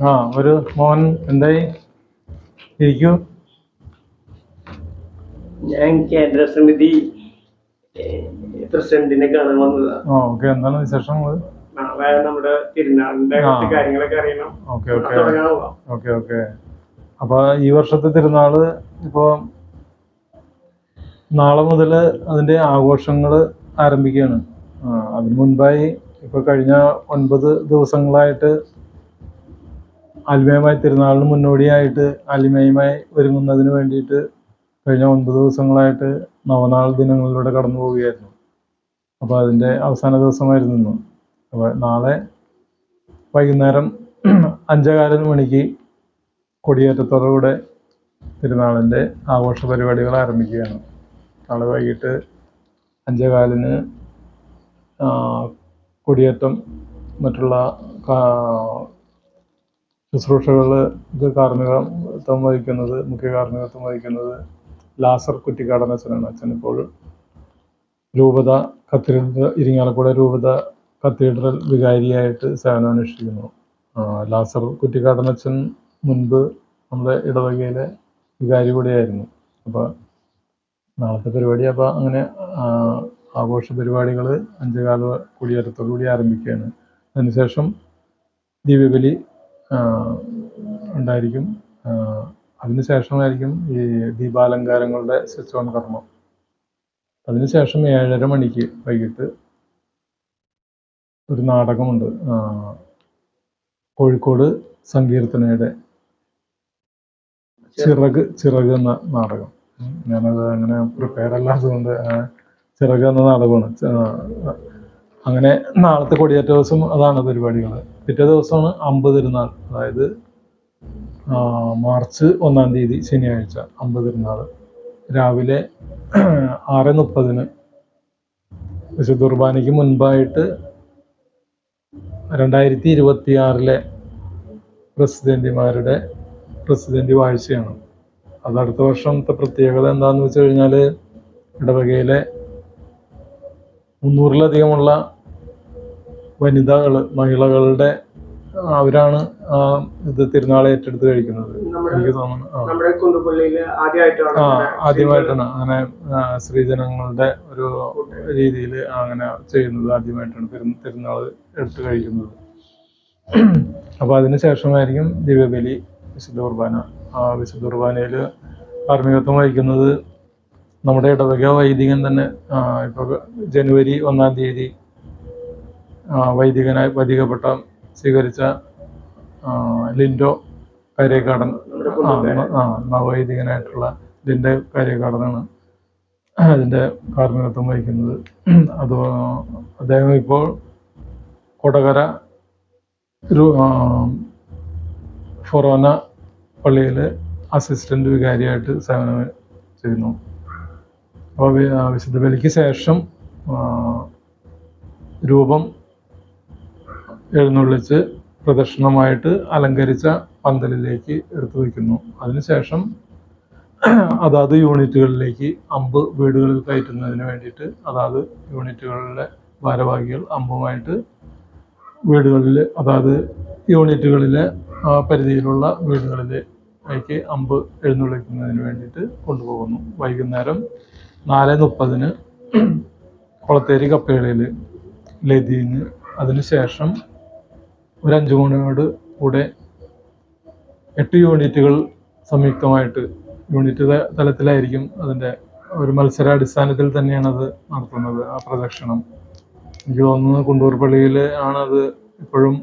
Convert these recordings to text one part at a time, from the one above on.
ആ ഒരു മോൻ എന്തായി? ഇരിക്കൂ. ഞാൻ കേന്ദ്ര സമിതി പ്രസിഡന്റിനെ കാണാൻ വന്നതാണ് ആ ഓക്കെ എന്താണ് വിശേഷം നമ്മുടെ തിരുനാളിന്റെ കാര്യങ്ങളൊക്കെ അറിയണം. Okay okay. Okay okay. അപ്പൊ ഈ വർഷത്തെ തിരുനാൾ ഇപ്പോ നാളെ മുതൽ അതിന്റെ ആഘോഷങ്ങൾ ആരംഭിക്കുകയാണ്. അതിനു മുൻപായി ഇപ്പൊ കഴിഞ്ഞ ഒൻപത് ദിവസങ്ങളായിട്ട് ആൽമയമായി തിരുനാളിന് മുന്നോടിയായിട്ട് ആലിമയമായി ഒരുങ്ങുന്നതിന് വേണ്ടിയിട്ട് കഴിഞ്ഞ ഒൻപത് ദിവസങ്ങളായിട്ട് നവനാൾ ദിനങ്ങളിലൂടെ കടന്നു പോവുകയായിരുന്നു. അപ്പോൾ അതിന്റെ അവസാന ദിവസമായിരുന്നു ഇന്ന്. അപ്പോൾ നാളെ വൈകുന്നേരം അഞ്ചേകാലം മണിക്ക് കൊടിയേറ്റത്തോടുകൂടെ തിരുനാളിന്റെ ആഘോഷ പരിപാടികൾ ആരംഭിക്കുകയാണ്. നാളെ വൈകിട്ട് അഞ്ചേകാലിന് കൊടിയേറ്റം മറ്റുള്ള കാ- ശുശ്രൂഷകൾ ഇത് കാർമ്മികത്വം വഹിക്കുന്നത് മുഖ്യ കാർമ്മികത്വം വഹിക്കുന്നത് ലാസർ കുറ്റിക്കാടൻ അച്ഛനാണ്. അച്ഛൻ ഇപ്പോൾ രൂപത കത്തീഡ്രൽ ഇരിങ്ങാലക്കുട രൂപത കത്തീഡ്രൽ വികാരിയായിട്ട് സേവനമനുഷ്ഠിക്കുന്നു. ലാസർ കുറ്റിക്കാടൻ അച്ഛൻ മുൻപ് നമ്മുടെ ഇടവകയിലെ വികാരി കൂടിയായിരുന്നു. അപ്പോൾ നാളത്തെ പരിപാടി അപ്പോൾ അങ്ങനെ ആഘോഷ പരിപാടികൾ അഞ്ചുകാല കുടിയേറ്റത്തോടു കൂടി ആരംഭിക്കുകയാണ്. അതിനുശേഷം ദിവ്യബലി ഉണ്ടായിരിക്കും. അതിനുശേഷമായിരിക്കും ഈ ദീപാലങ്കാരങ്ങളുടെ സ്വിച്ച് ഓൺ കർമ്മം അതിനുശേഷം ഏഴര മണിക്ക് വൈകിട്ട് ഒരു നാടകമുണ്ട്. കോഴിക്കോട് സങ്കീർത്തനയുടെ ചിറക് ചിറക് എന്ന നാടകം. ഞാനത് അങ്ങനെ പ്രിപ്പയർ അല്ലാത്തതുകൊണ്ട് ചിറക് എന്ന നാടകമാണ്. അങ്ങനെ നാളത്തെ കൊടിയേറ്റ ദിവസം അതാണ് പരിപാടികൾ പിറ്റേ ദിവസമാണ് അമ്പത് തിരുനാൾ അതായത് മാർച്ച് ഒന്നാം തീയതി ശനിയാഴ്ച അമ്പത് തിരുനാൾ രാവിലെ ആറ് മുപ്പതിന് വിശുദ്ധ കുർബാനയ്ക്ക് മുൻപായിട്ട് രണ്ടായിരത്തി ഇരുപത്തി ആറിലെ പ്രസിഡന്റിമാരുടെ പ്രസിഡന്റ് വാഴ്ചയാണ്. അത് അടുത്ത വർഷത്തെ പ്രത്യേകത എന്താണെന്ന് വെച്ച് കഴിഞ്ഞാൽ ഇടവകയിലെ മുന്നൂറിലധികമുള്ള വനിതകൾ മഹിളകളുടെ അവരാണ് ആ ഇത് തിരുനാളെ ഏറ്റെടുത്ത് കഴിക്കുന്നത്. എനിക്ക് തോന്നുന്നു ആ. ആദ്യമായിട്ടാണ് അങ്ങനെ സ്ത്രീജനങ്ങളുടെ ഒരു രീതിയിൽ അങ്ങനെ ചെയ്യുന്നത് ആദ്യമായിട്ടാണ് തിരുനാൾ എടുത്തു കഴിക്കുന്നത്. അപ്പോൾ അതിന് ശേഷമായിരിക്കും ദിവ്യബലി വിശുദ്ധ കുർബാന. ആ വിശുദ്ധ കുർബാനയിൽ കാർമ്മികത്വം വഹിക്കുന്നത് നമ്മുടെ ഇടവക വൈദികൻ തന്നെ ഇപ്പോൾ ജനുവരി ഒന്നാം തീയതി വൈദികനായി വൈദികപ്പെട്ട സ്വീകരിച്ച ലിൻഡോ കരേക്കാടൻ ആ, നവവൈദികനായിട്ടുള്ള ഇതിന്റെ കാര്യകാടനാണ് അതിന്റെ കാർമ്മികത്വം വഹിക്കുന്നത്. അത് അദ്ദേഹം ഇപ്പോൾ കൊടകര ഫൊറോന പള്ളിയിൽ അസിസ്റ്റന്റ് വികാരിയായിട്ട് സേവനം ചെയ്യുന്നു. അപ്പോൾ വിശുദ്ധ ബലിക്ക് ശേഷം രൂപം എഴുന്നള്ളിച്ച് പ്രദക്ഷിണമായിട്ട് അലങ്കരിച്ച പന്തലിലേക്ക് എടുത്തു വയ്ക്കുന്നു. അതിനുശേഷം അതാത് യൂണിറ്റുകളിലേക്ക് അമ്പ് വീടുകളിൽ കയറ്റുന്നതിന് വേണ്ടിയിട്ട് അതാത് യൂണിറ്റുകളിലെ ഭാരവാഹികൾ അമ്പുമായിട്ട് വീടുകളിൽ അതാത് യൂണിറ്റുകളിലെ പരിധിയിലുള്ള വീടുകളിലേക്ക് അമ്പ് എഴുന്നള്ളിക്കുന്നതിന് വേണ്ടിയിട്ട് കൊണ്ടുപോകുന്നു. വൈകുന്നേരം നാല് മുപ്പതിന് കൊളത്തേരി കപ്പേളയിൽ ലതീന്. അതിനുശേഷം ഒരു അഞ്ച് മണിയോട് കൂടെ എട്ട് യൂണിറ്റുകൾ സംയുക്തമായിട്ട് യൂണിറ്റ് തലത്തിലായിരിക്കും അതിന്റെ ഒരു മത്സരാടിസ്ഥാനത്തിൽ തന്നെയാണ് അത് നടത്തുന്നത് ആ പ്രദക്ഷിണം. എനിക്ക് തോന്നുന്നു കുണ്ടൂർ പള്ളിയിൽ ആണത് ഇപ്പോഴും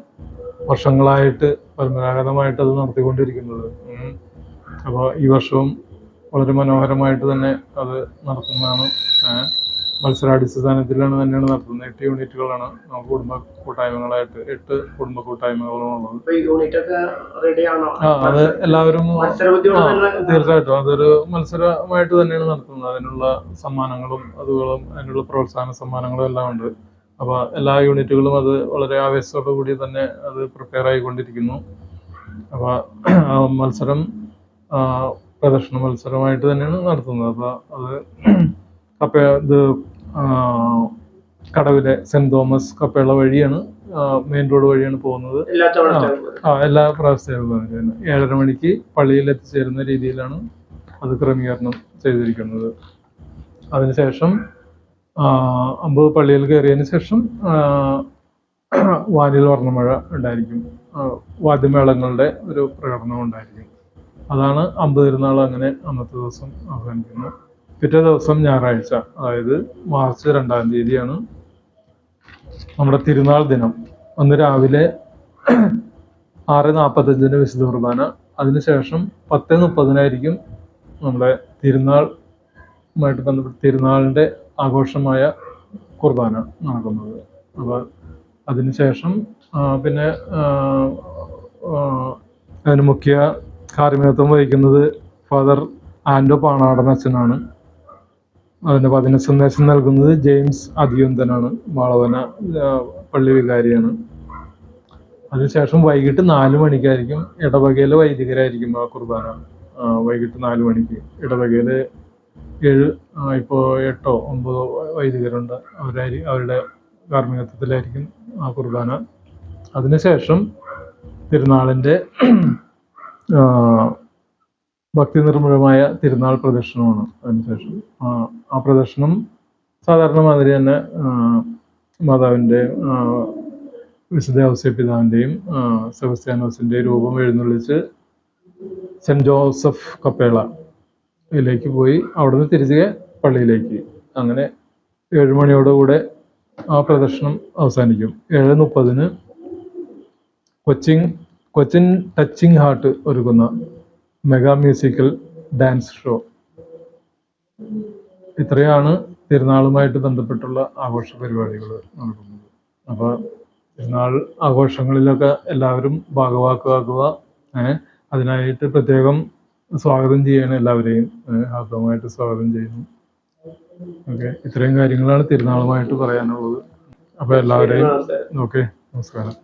വർഷങ്ങളായിട്ട് പരമ്പരാഗതമായിട്ട് അത് നടത്തിക്കൊണ്ടിരിക്കുന്നത് അപ്പോൾ ഈ വർഷവും വളരെ മനോഹരമായിട്ട് തന്നെ അത് നടത്തുന്നതാണ്. മത്സരാടിസ്ഥാനത്തിലാണ് തന്നെയാണ് നടത്തുന്നത്. എട്ട് യൂണിറ്റുകളാണ് നമുക്ക് കുടുംബ കൂട്ടായ്മകളായിട്ട് എട്ട് കുടുംബ കൂട്ടായ്മകളാണ് ഉള്ളത്. ആ അത് എല്ലാവരും തീർച്ചയായിട്ടും. അതൊരു മത്സരമായിട്ട് തന്നെയാണ് നടത്തുന്നത്. അതിനുള്ള സമ്മാനങ്ങളും അതുകളും അതിനുള്ള പ്രോത്സാഹന സമ്മാനങ്ങളും എല്ലാം ഉണ്ട്. അപ്പോൾ എല്ലാ യൂണിറ്റുകളും അത് വളരെ ആവേശത്തോടു കൂടി തന്നെ അത് പ്രിപ്പയർ ആയിക്കൊണ്ടിരിക്കുന്നു. അപ്പോൾ മത്സരം പ്രദർശന മത്സരമായിട്ട് തന്നെയാണ് നടത്തുന്നത്. അപ്പോൾ അത് കപ്പ ഇത് കടവിലെ സെന്റ് തോമസ് കപ്പേള വഴിയാണ് മെയിൻ റോഡ് വഴിയാണ് പോകുന്നത്. ആ എല്ലാ പ്രാവശ്യവും ഏഴര മണിക്ക് പള്ളിയിൽ എത്തിച്ചേരുന്ന രീതിയിലാണ് അത് ക്രമീകരണം ചെയ്തിരിക്കുന്നത്. അതിനുശേഷം അമ്പത് പള്ളിയിൽ കയറിയതിന് ശേഷം വാനിൽ വർണമഴ ഉണ്ടായിരിക്കും. വാദ്യമേളങ്ങളുടെ ഒരു പ്രകടനം ഉണ്ടായിരിക്കും. അതാണ് അമ്പത് തിരുനാൾ അങ്ങനെ അന്നത്തെ ദിവസം അവസാനിക്കുന്നത്. പിറ്റേ ദിവസം ഞായറാഴ്ച അതായത് മാർച്ച് രണ്ടാം തീയതിയാണ് നമ്മുടെ തിരുനാൾ ദിനം. അന്ന് രാവിലെ ആറ് നാൽപ്പത്തഞ്ചിന് വിശുദ്ധ കുർബാന. അതിനുശേഷം പത്ത് മുപ്പതിനായിരിക്കും നമ്മുടെ തിരുനാളുമായിട്ട് ബന്ധപ്പെട്ട് തിരുനാളിന്റെ ആഘോഷമായ കുർബാന നടക്കുന്നത്. അപ്പോൾ അതിനുശേഷം പിന്നെ അതിന് മുഖ്യ കാർമ്മികത്വം വഹിക്കുന്നത് ഫാദർ ആൻഡോ പാണാടൻ അച്ഛനാണ്. അതിന്റെ വചന സന്ദേശം നൽകുന്നത് ജെയിംസ് അതിയുന്തനാണ് മാളവന പള്ളി വികാരിയാണ്. അതിനുശേഷം വൈകിട്ട് നാല് മണിക്കായിരിക്കും ഇടവകയിലെ വൈദികരായിരിക്കും ആ കുർബാന. വൈകിട്ട് നാല് മണിക്ക്. ഇടവകയിലെ ഏഴ് ഇപ്പോൾ എട്ടോ ഒമ്പതോ വൈദികരുണ്ട്. അവരായി അവരുടെ കാർമ്മികത്വത്തിലായിരിക്കും ആ കുർബാന. അതിനുശേഷം തിരുനാളിന്റെ ഭക്തി നിർമ്മലമായ തിരുനാൾ പ്രദർശനമാണ് അതിനുശേഷം. ആ, പ്രദർശനം സാധാരണ മാതിരി തന്നെ മാതാവിന്റെ വിശുദ്ധ വിശുദ്ധ ഔസ്യപിതാവിന്റെയും സെബസ്ത്യാനോസിന്റെയും രൂപം എഴുന്നള്ളിച്ച് സെന്റ് ജോസഫ് കപ്പേളയിലേക്ക് പോയി അവിടുന്ന് തിരികെ പള്ളിയിലേക്ക്. അങ്ങനെ ഏഴ് മണിയോടുകൂടെ ആ പ്രദർശനം അവസാനിക്കും. ഏഴ് മുപ്പതിന് കൊച്ചിൻ കൊച്ചിൻ ടച്ചിങ് ഹാർട്ട് ഒരുക്കുന്ന മെഗാ മ്യൂസിക്കൽ ഡാൻസ് ഷോ. ഇത്രയാണ് തിരുനാളുമായിട്ട് ബന്ധപ്പെട്ടുള്ള ആഘോഷ പരിപാടികൾ നടക്കുന്നത്. അപ്പോൾ തിരുനാൾ ആഘോഷങ്ങളിലൊക്കെ എല്ലാവരും ഭാഗവാക്കാക്കുക ഏഹ് അതിനായിട്ട് പ്രത്യേകം സ്വാഗതം ചെയ്യണം എല്ലാവരെയും ഹാർദവമായിട്ട് സ്വാഗതം ചെയ്യുന്നു. ഓക്കെ ഇത്രയും കാര്യങ്ങളാണ് തിരുനാളുമായിട്ട് പറയാനുള്ളത്. അപ്പോൾ എല്ലാവരെയും ഓക്കെ നമസ്കാരം.